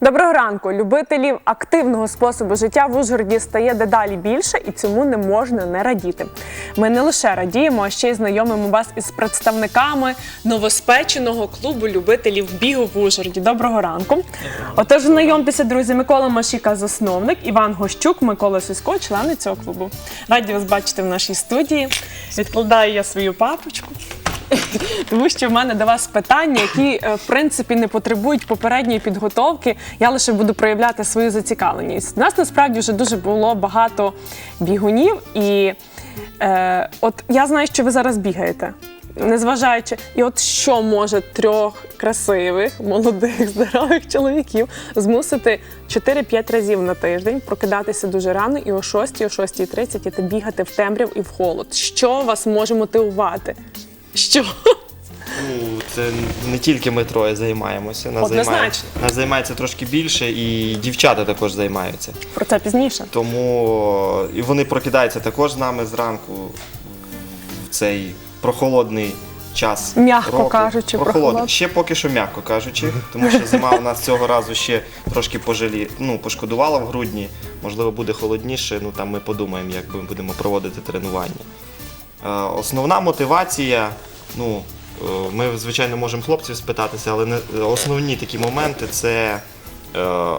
Доброго ранку! Любителів активного способу життя в Ужгороді стає дедалі більше, і цьому не можна не радіти. Ми не лише радіємо, а ще й знайомимо вас із представниками новоспеченого клубу любителів бігу в Ужгороді. Доброго ранку! Отож, знайомтеся, друзі, Микола Машіка, засновник, Іван Гощук, Микола Сісько, члени цього клубу. Раді вас бачити в нашій студії. Відкладаю я свою папочку. Тому що в мене до вас питання, які е, в принципі не потребують попередньої підготовки. Я лише буду проявляти свою зацікавленість. У нас насправді вже дуже було багато бігунів, і е, от я знаю, що ви зараз бігаєте. Незважаючи, і от що може трьох красивих, молодих, здорових чоловіків змусити 4-5 разів на тиждень прокидатися дуже рано і о 6, о 6.30 іти бігати в темряв і в холод. Що вас може мотивувати? Що? Ну, це не тільки ми троє займаємося. Нас, Однозначно. займає, нас займається трошки більше, і дівчата також займаються. Про це пізніше. Тому і вони прокидаються також з нами зранку в цей прохолодний час. М'яко року. кажучи, прохолодний. прохолодний. Ще поки що м'яко кажучи, тому що зима у нас цього разу ще трошки пожалі, ну, пошкодувала в грудні. Можливо, буде холодніше. Ну там ми подумаємо, як ми будемо проводити тренування. Е, Основна мотивація, ну, е, ми, звичайно, можемо хлопців спитатися, але основні такі моменти це е,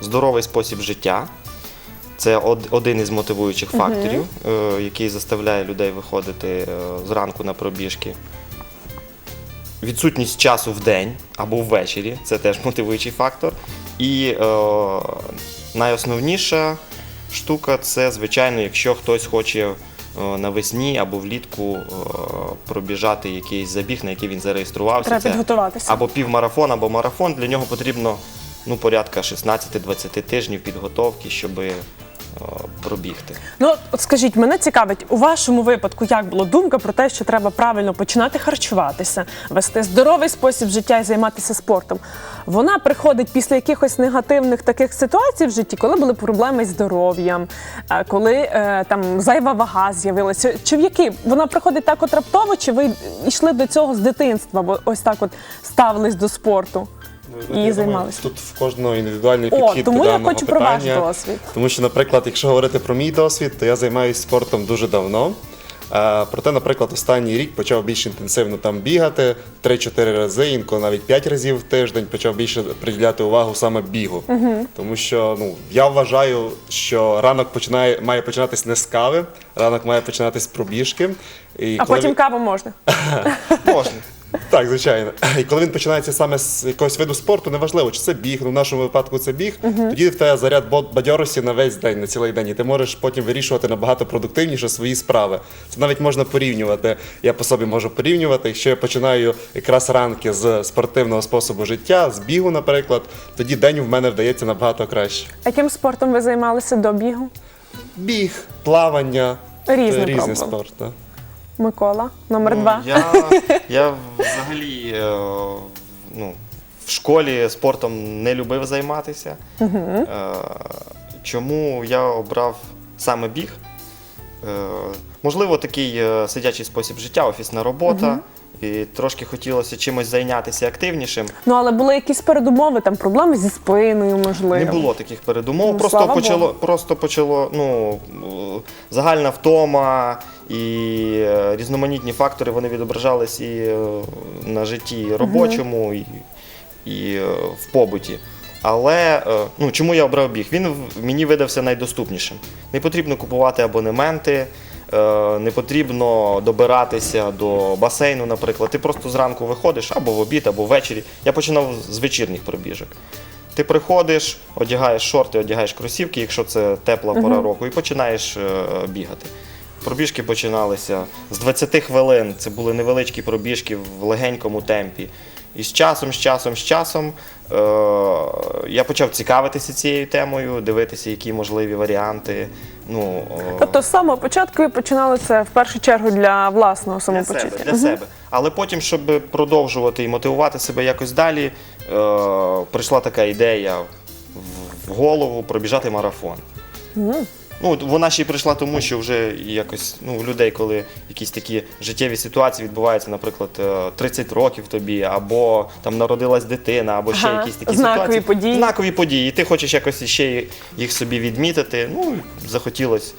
здоровий спосіб життя. Це один із мотивуючих факторів, е, який заставляє людей виходити зранку на пробіжки. Відсутність часу в день або ввечері це теж мотивуючий фактор. І найосновніша штука це, звичайно, якщо хтось хоче навесні або влітку е, пробіжати якийсь забіг, на який він зареєструвався. Треба підготуватися. або півмарафон, або марафон. Для нього потрібно ну, порядка 16-20 тижнів підготовки, щоб е, пробігти. Ну, от скажіть, мене цікавить, у вашому випадку як було думка про те, що треба правильно починати харчуватися, вести здоровий спосіб життя і займатися спортом. Вона приходить після якихось негативних таких ситуацій в житті, коли були проблеми з здоров'ям, е, коли е, там зайва вага з'явилася. Чи в який вона приходить так от раптово, чи ви йшли до цього з дитинства, бо ось так от ставились до спорту? Я І думаю, займалися. Тут в кожного індивідуальний О, підхід тому до я даного хочу про ваш питання. досвід. Тому що, наприклад, якщо говорити про мій досвід, то я займаюся спортом дуже давно. Проте, наприклад, останній рік почав більш інтенсивно там бігати 3-4 рази, інколи навіть 5 разів в тиждень почав більше приділяти увагу саме бігу. Тому що ну, я вважаю, що ранок починає, має починатись не з кави, ранок має починатись з пробіжки. І А коли потім каву можна. Можна. Так, звичайно. І коли він починається саме з якогось виду спорту, неважливо, чи це біг, ну в нашому випадку це біг, тоді в тебе заряд бадьорості на весь день, на цілий день. І ти можеш потім вирішувати набагато продуктивніше свої справи. Це навіть можна порівнювати. Я по собі можу порівнювати. Якщо я починаю якраз ранки з спортивного способу життя, з бігу, наприклад, тоді день в мене вдається набагато краще. Яким спортом ви займалися до бігу? Біг, плавання, Різне це різний пробував. спорт. так. Микола, номер Ну, два. Я, я взагалі е, ну, в школі спортом не любив займатися. Е, чому я обрав саме біг? Е, можливо, такий е, сидячий спосіб життя, офісна робота. І трошки хотілося чимось зайнятися активнішим. Ну але були якісь передумови, там проблеми зі спиною, можливо. Не було таких передумов. Ну, просто почало, Богу. просто почало ну, е, загальна втома і е, різноманітні фактори вони відображались і е, на житті робочому, і, і е, в побуті. Але ну, чому я обрав біг? Він мені видався найдоступнішим. Не потрібно купувати абонементи, не потрібно добиратися до басейну, наприклад. Ти просто зранку виходиш або в обід, або ввечері. Я починав з вечірніх пробіжок. Ти приходиш, одягаєш шорти, одягаєш кросівки, якщо це тепла пора року, і починаєш бігати. Пробіжки починалися з 20 хвилин. Це були невеличкі пробіжки в легенькому темпі. І з часом, з часом, з часом е, я почав цікавитися цією темою, дивитися, які можливі варіанти. Ну, е, Тобто з самого початку ви починали це в першу чергу для власного для самопочуття. себе, для себе. Але потім, щоб продовжувати і мотивувати себе якось далі, е, прийшла така ідея в, в голову пробіжати марафон. Ну, вона ще й прийшла тому, що вже якось ну, у людей, коли якісь такі життєві ситуації відбуваються, наприклад, е, 30 років тобі, або там народилась дитина, або ще Ага, якісь такі знакові ситуації. події. Знакові події. І ти хочеш якось ще їх собі відмітити. Ну, захотілося,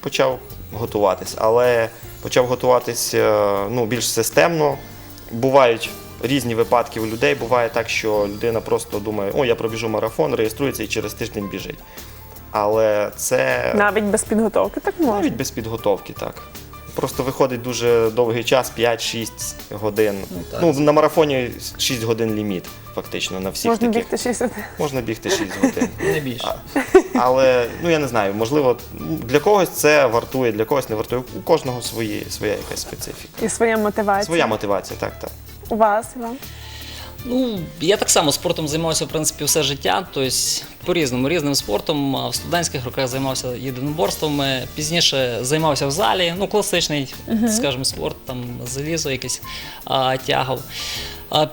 почав готуватись. Але почав готуватись е, ну, більш системно. Бувають різні випадки у людей. Буває так, що людина просто думає, о, я пробіжу марафон, реєструється і через тиждень біжить. Але це Навіть без підготовки так можна. навіть без підготовки, так. Просто виходить дуже довгий час, 5-6 годин. так. Ну, на марафоні 6 годин ліміт, фактично, на всіх Можна таких. бігти 6 годин. Можна бігти 6 годин. Не більше. Але ну я не знаю, можливо, для когось це вартує, для когось не вартує. У кожного свої, своя якась специфіка. І своя мотивація. Своя мотивація, так, так. У вас, Іван? Ну, я так само спортом займався в принципі все життя, тобто по-різному, різним спортом. В студентських роках займався єдиноборствами, пізніше займався в залі, ну, класичний, скажімо, спорт, там залізо якесь а, тягав.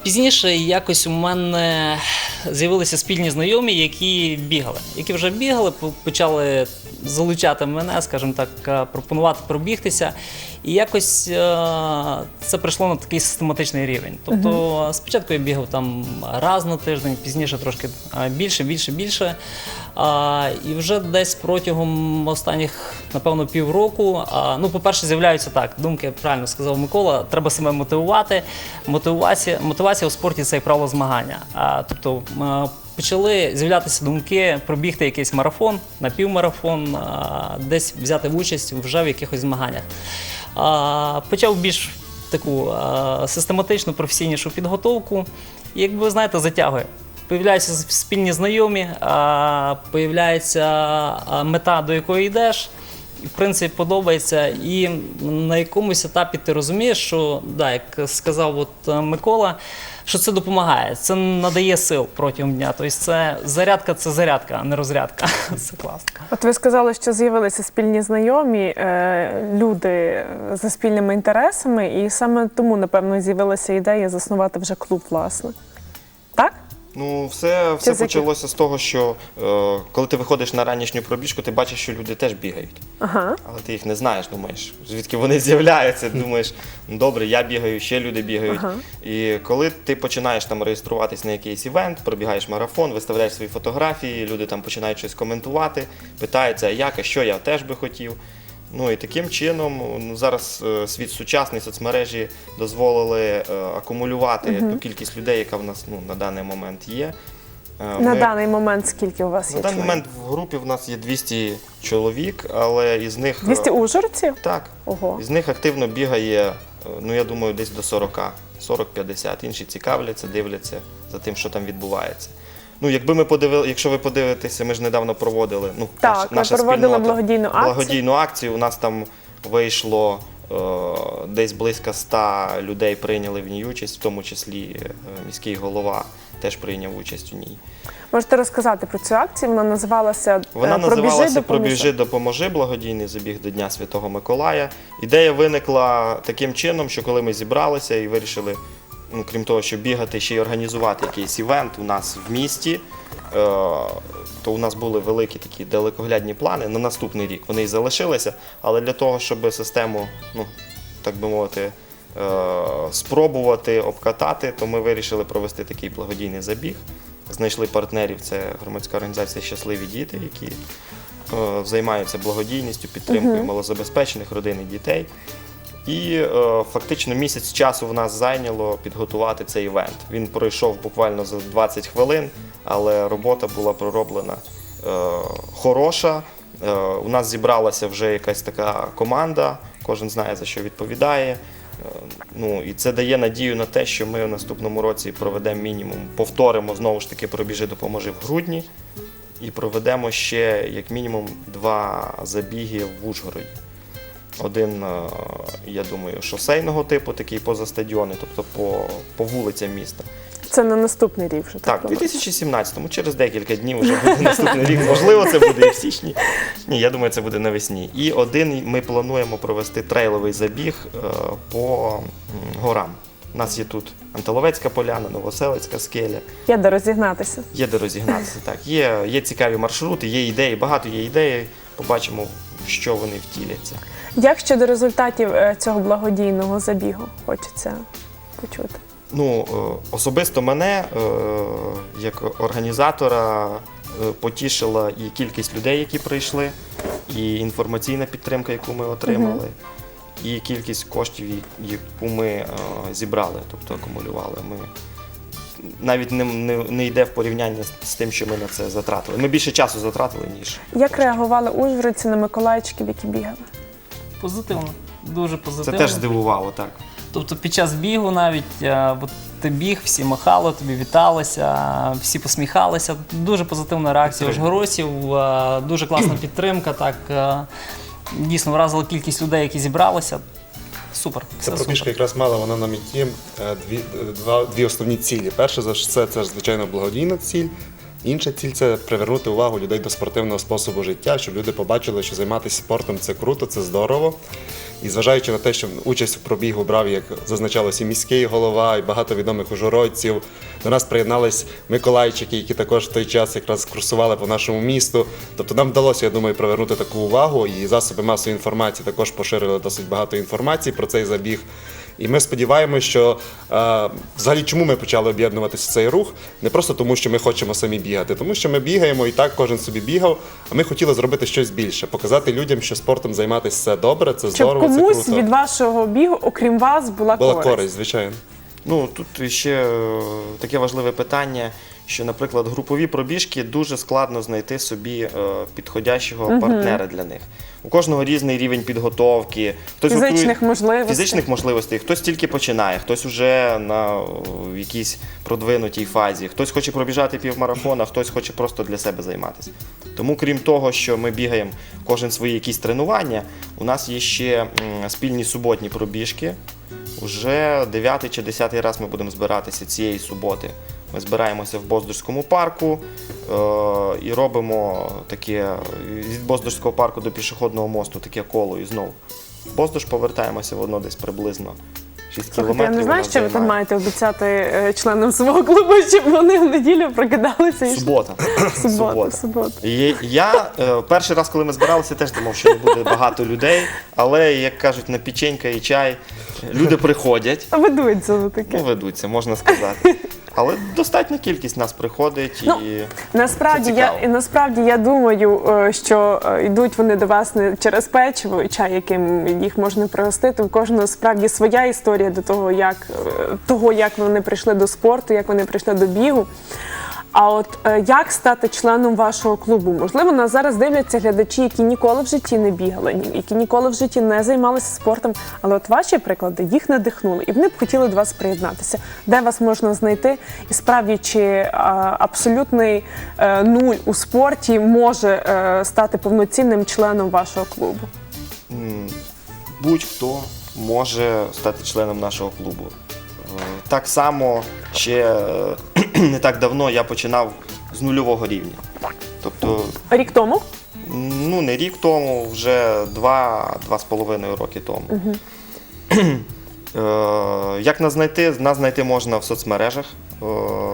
Пізніше якось у мене з'явилися спільні знайомі, які бігали, які вже бігали, почали залучати мене, скажімо так, пропонувати пробігтися. І якось е, це прийшло на такий систематичний рівень. Тобто спочатку я бігав там раз на тиждень, пізніше трошки е, більше, більше, більше. І вже десь протягом останніх, напевно, півроку, ну, по-перше, з'являються так, думки, правильно сказав Микола, треба себе мотивувати. Мотивація, мотивація у спорті це як правило змагання. А, тобто почали з'являтися думки пробігти якийсь марафон, напівмарафон, а, десь взяти участь вже в якихось змаганнях. А, почав більш таку а, систематичну, професійнішу підготовку. І, як ви знаєте, затягує. Появляються спільні знайомі, а, появляється мета, до якої йдеш. В принципі, подобається. І на якомусь етапі ти розумієш, що, да, як сказав от е, Микола, що це допомагає, це надає сил протягом дня. Тобто це зарядка це зарядка, а не розрядка. Це класно. От ви сказали, що з'явилися спільні знайомі, е, люди за спільними інтересами, і саме тому, напевно, з'явилася ідея заснувати вже клуб, власне. Так? Ну, все, все почалося з того, що е, коли ти виходиш на ранішню пробіжку, ти бачиш, що люди теж бігають. Ага. Але ти їх не знаєш, думаєш, звідки вони з'являються. Думаєш, ну добре, я бігаю, ще люди бігають. Ага. І коли ти починаєш там реєструватись на якийсь івент, пробігаєш марафон, виставляєш свої фотографії, люди там починають щось коментувати, питаються, а як, а що я теж би хотів. Ну і таким чином зараз е, світ сучасний, соцмережі дозволили е, акумулювати ту кількість людей, яка в нас ну, на даний момент є. Е, На ми- даний момент скільки у вас на є? даний членів? момент в групі в нас є 200 чоловік, але із них 200 е, ужгородців? так, Ого. із них активно бігає, ну я думаю, десь до 40, 40-50. Інші цікавляться, дивляться за тим, що там відбувається. Ну, якби ми подивили, якщо ви подивитеся, ми ж недавно проводили. Ну, Так, ми проводили спільнота, благодійну акцію. Благодійну акцію. У нас там вийшло е, десь близько 100 людей прийняли в ній участь, в тому числі е, міський голова теж прийняв участь у ній. Можете розказати про цю акцію? Вона називалася Вона е, «Пробіжи, називалася допоможи». Пробіжи, допоможи благодійний забіг до Дня Святого Миколая. Ідея виникла таким чином, що коли ми зібралися і вирішили, ну, крім того, що бігати, ще й організувати якийсь івент у нас в місті. е, То у нас були великі такі далекоглядні плани на наступний рік. Вони і залишилися, але для того, щоб систему, ну так би мовити, е, спробувати обкатати, то ми вирішили провести такий благодійний забіг. Знайшли партнерів, це громадська організація Щасливі діти, які е, займаються благодійністю, підтримкою малозабезпечених родин і дітей. І е, фактично місяць часу в нас зайняло підготувати цей івент. Він пройшов буквально за 20 хвилин, але робота була пророблена е, хороша. Е, у нас зібралася вже якась така команда, кожен знає за що відповідає. Ну і це дає надію на те, що ми в наступному році проведемо мінімум, повторимо знову ж таки пробіжи допоможи в грудні і проведемо ще як мінімум два забіги в Ужгороді. Один, е, я думаю, шосейного типу, такий поза стадіони, тобто по, по вулицям міста. Це на наступний рік вже Так, у 2017-му, через декілька днів вже буде наступний рік. Можливо, це буде і в січні. Ні, я думаю, це буде навесні. І один ми плануємо провести трейловий забіг е, по горам. У нас є тут Анталовецька поляна, Новоселицька скеля. Є де розігнатися. Є де розігнатися. Так, є, є цікаві маршрути, є ідеї, багато є ідеї. побачимо, що вони втіляться. Як щодо результатів е, цього благодійного забігу хочеться почути? Ну, е, особисто мене, е, як організатора, потішила і кількість людей, які прийшли, і інформаційна підтримка, яку ми отримали, і кількість коштів, яку ми зібрали, тобто акумулювали. Ми навіть не, не, не йде в порівняння з- з тим, що ми на це затратили. Ми більше часу затратили, ніж. Як реагували ужгородці на Миколаївчиків, які бігали? Позитивно, дуже Це позитивно. теж здивувало, так. Тобто під час бігу навіть е, от ти біг, всі махали, тобі віталися, всі посміхалися. Дуже позитивна реакція Підтримка. ужгородців, е, дуже класна підтримка. Так е, дійсно вразила кількість людей, які зібралися. Супер. Ця все пробіжка супер. якраз мала вона на меті е, дві, два, дві основні цілі. Перше за все, це ж звичайно благодійна ціль. Інша ціль це привернути увагу людей до спортивного способу життя, щоб люди побачили, що займатися спортом це круто, це здорово. І зважаючи на те, що участь у пробігу брав, як зазначалось, і міський голова, і багато відомих ужгородців, до нас приєднались Миколайчики, які також в той час якраз курсували по нашому місту. Тобто нам вдалося, я думаю, привернути таку увагу, і засоби масової інформації також поширили досить багато інформації про цей забіг. І ми сподіваємося, що е, взагалі чому ми почали об'єднуватися в цей рух? Не просто тому, що ми хочемо самі бігати, тому що ми бігаємо і так кожен собі бігав. А ми хотіли зробити щось більше, показати людям, що спортом займатися це добре, це Щоб здорово, це круто. від вашого бігу, окрім вас, була, Була користь? користь, звичайно. Ну тут ще е, таке важливе питання, що, наприклад, групові пробіжки дуже складно знайти собі е, підходящого партнера для них. У кожного різний рівень підготовки, хтось Фізичних готує- можливостей. фізичних можливостей, хтось тільки починає, хтось уже на о, якійсь продвинутій фазі, хтось хоче пробіжати півмарафон, а хтось хоче просто для себе займатися. Тому, крім того, що ми бігаємо кожен свої якісь тренування, у нас є ще м, спільні суботні пробіжки. Уже 9 чи 10 раз ми будемо збиратися цієї суботи. Ми збираємося в Боздорському парку е- і робимо таке від Боздорського парку до пішохідного мосту таке коло і знову. Боздорж повертаємося воно десь приблизно 6 кілометрів. я не знаю, що ви там маєте обіцяти е, членам свого клубу, щоб вони в неділю прокидалися і. Субота. Субота, субота. І я е, перший раз, коли ми збиралися, теж думав, що не буде багато людей, але як кажуть, на печенька і чай люди приходять. А Ведуться таке. Ну, ведуться, можна сказати. Але достатня кількість нас приходить і. Ну, Насправді Це я цікаво. і насправді я думаю, е, що е, йдуть вони до вас не через печиво і чай, яким їх можна пригостити. У кожного справді своя історія до того, як е, того, як вони прийшли до спорту, як вони прийшли до бігу. А от е, як стати членом вашого клубу? Можливо, нас зараз дивляться глядачі, які ніколи в житті не бігали, які ніколи в житті не займалися спортом. Але от ваші приклади їх надихнули, і вони б хотіли до вас приєднатися. Де вас можна знайти? І справді, чи а, абсолютний е, нуль у спорті може е, стати повноцінним членом вашого клубу? будь-хто може стати членом нашого клубу. Так само ще е, не так давно я починав з нульового рівня. Тобто, Рік тому ну не рік тому, вже два-два з половиною роки тому. Е, Як нас знайти? Нас знайти можна в соцмережах. Е,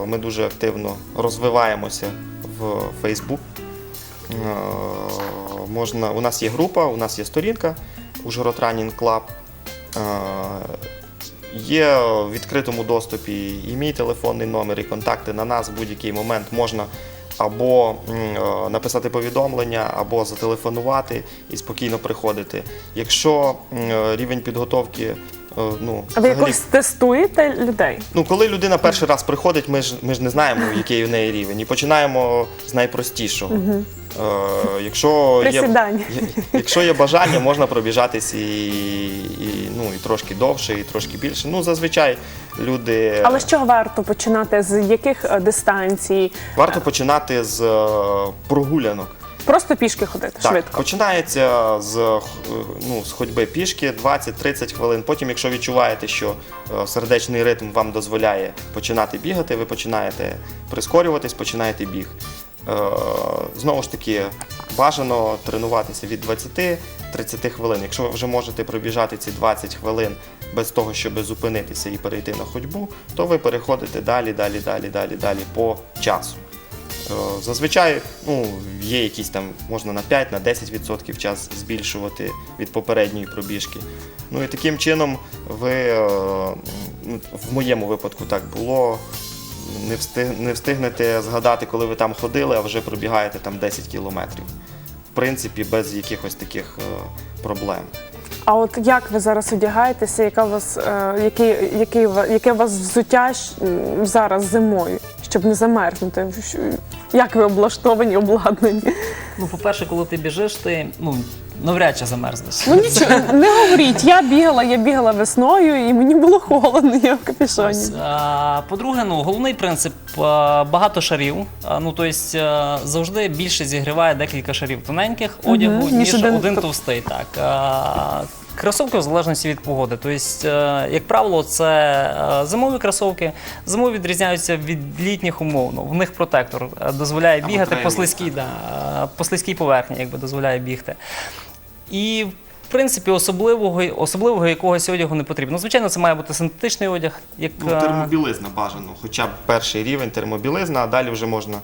Ми дуже активно розвиваємося в Facebook. Е, Можна, у нас є група, у нас є сторінка Ужгород Running Club. Е, Є в відкритому доступі і мій телефонний номер, і контакти на нас в будь-який момент можна або е, написати повідомлення, або зателефонувати і спокійно приходити. Якщо е, рівень підготовки, ну, а ви взагалі- якось тестуєте людей? Ну, коли людина перший раз приходить, ми ж, ми ж не знаємо, який у неї рівень. І починаємо з найпростішого. Е, якщо, є, Присідання. є- якщо є бажання, можна пробіжатись і, і, ну, і трошки довше, і трошки більше. Ну, зазвичай люди. Але з чого варто починати? З яких е, дистанцій? Варто починати з е, прогулянок. Просто пішки ходити Так, швидко. починається з, е, ну, з ходьби пішки 20-30 хвилин. Потім, якщо відчуваєте, що е, сердечний ритм вам дозволяє починати бігати, ви починаєте прискорюватись, починаєте біг. Е, Знову ж таки, бажано тренуватися від 20-30 хвилин. Якщо ви вже можете пробіжати ці 20 хвилин без того, щоб зупинитися і перейти на ходьбу, то ви переходите далі, далі, далі, далі, далі по часу. Е, Зазвичай ну, є якісь там, можна на 5-10% час збільшувати від попередньої пробіжки. Ну і таким чином ви, е, ну, в моєму випадку так було, не, встиг, не встигнете згадати, коли ви там ходили, а вже пробігаєте там 10 кілометрів. В принципі, без якихось таких е, проблем. А от як ви зараз одягаєтеся? Яка у вас який, ва- яке у вас взуття зараз зимою, щоб не замерзнути? Як ви облаштовані, обладнані? Ну, по-перше, коли ти біжиш, ти ну, навряд чи замерзнеш. Ну нічого, не говоріть. Я бігала, я бігала весною, і мені було холодно, я в а, По-друге, ну головний принцип багато шарів. Ну тобто завжди більше зігріває декілька шарів тоненьких одягу, ніж ніж один один, товстий. Так кросовки в залежності від погоди. Тобто, е, як правило, це е, зимові кросовки. Зимові відрізняються від літніх умовно. В них протектор е, дозволяє бігати по слизькій, да, по слизькій поверхні, якби дозволяє бігти. І в принципі, особливого, особливого якогось одягу не потрібно. Звичайно, це має бути синтетичний одяг. Як, Ну, термобілизна бажано, хоча б перший рівень термобілизна, а далі вже можна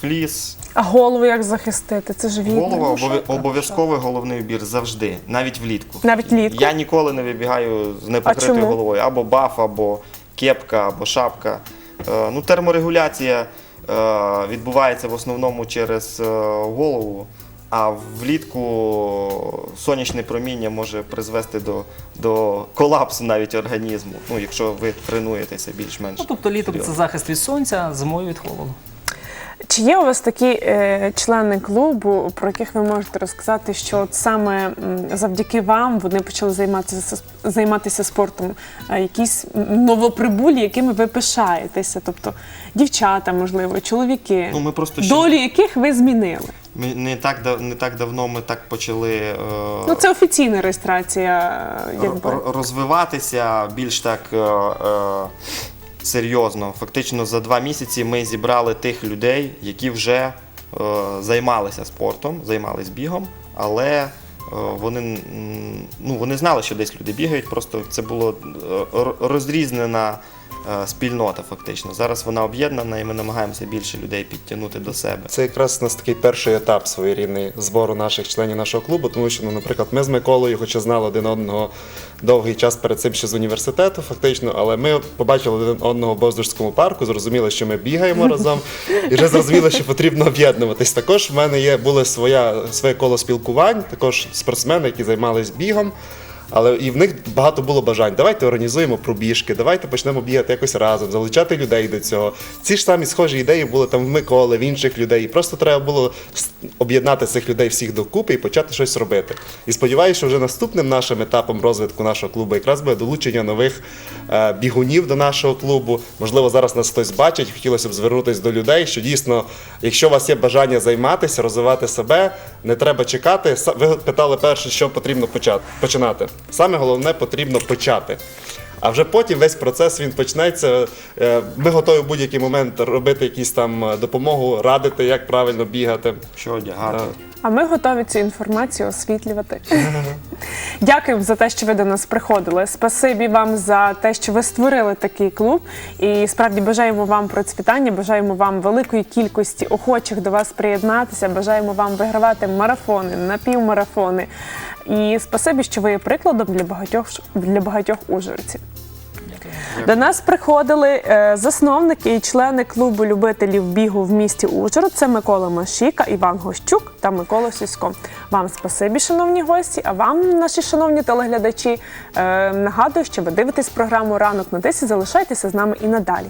фліс, А голову як захистити? Це ж вітер. голова, обов'я- обов'язковий головний убір завжди, навіть влітку. Навіть влітку? Я ніколи не вибігаю з непокритою чому? головою. Або баф, або кепка, або шапка. Е, ну, терморегуляція е, відбувається в основному через е, голову. А влітку сонячне проміння може призвести до, до колапсу навіть організму, ну, якщо ви тренуєтеся більш-менш. Ну, тобто літом це захист від сонця, зимою від холоду. Чи є у вас такі е, члени клубу, про яких ви можете розказати, що от саме м, завдяки вам вони почали займатися займатися спортом? Е, якісь новоприбулі, якими ви пишаєтеся? Тобто дівчата, можливо, чоловіки, Ну, ми просто ще- долю яких ви змінили? Ми не так дав- не так давно ми так почали е, Ну це офіційна реєстрація, якби. р- розвиватися більш так е, е, серйозно. Фактично за два місяці ми зібрали тих людей, які вже е, займалися спортом, займалися бігом, але е, вони, ну, вони знали, що десь люди бігають, просто це було е, розрізнена спільнота, фактично. Зараз вона об'єднана і ми намагаємося більше людей підтягнути до себе. Це якраз у нас такий перший етап своєрідний збору наших членів нашого клубу, тому що, ну, наприклад, ми з Миколою, хоча знали один одного довгий час перед цим ще з університету, фактично, але ми побачили один одного в Боздужському парку, зрозуміли, що ми бігаємо разом, і вже зрозуміли, що потрібно об'єднуватись. Також в мене є було своє коло спілкувань, також спортсмени, які займались бігом. Але і в них багато було бажань. Давайте організуємо пробіжки, давайте почнемо бігати якось разом, залучати людей до цього. Ці ж самі схожі ідеї були там в Миколи, в інших людей. І просто треба було об'єднати цих людей всіх докупи і почати щось робити. І сподіваюся, що вже наступним нашим етапом розвитку нашого клубу якраз буде долучення нових е, бігунів до нашого клубу. Можливо, зараз нас хтось бачить. Хотілося б звернутися до людей, що дійсно, якщо у вас є бажання займатися, розвивати себе, не треба чекати. Ви питали перше, що потрібно почати починати. Саме головне потрібно почати. А вже потім весь процес він почнеться. Е, Ми готові в будь-який момент робити якісь там е, допомогу, радити, як правильно бігати. Що одягати. А ми готові цю інформацію освітлювати. Дякую за те, що ви до нас приходили. Спасибі вам за те, що ви створили такий клуб. І справді бажаємо вам процвітання, бажаємо вам великої кількості охочих до вас приєднатися. Бажаємо вам вигравати марафони, напівмарафони. І спасибі, що ви є прикладом для багатьох для багатьох ужгородців. До нас приходили е, засновники і члени клубу любителів бігу в місті Ужгород. Це Микола Машіка, Іван Гощук та Микола Сісько. Вам спасибі, шановні гості. А вам, наші шановні телеглядачі, е, нагадую, що ви дивитесь програму Ранок на 10. Залишайтеся з нами і надалі.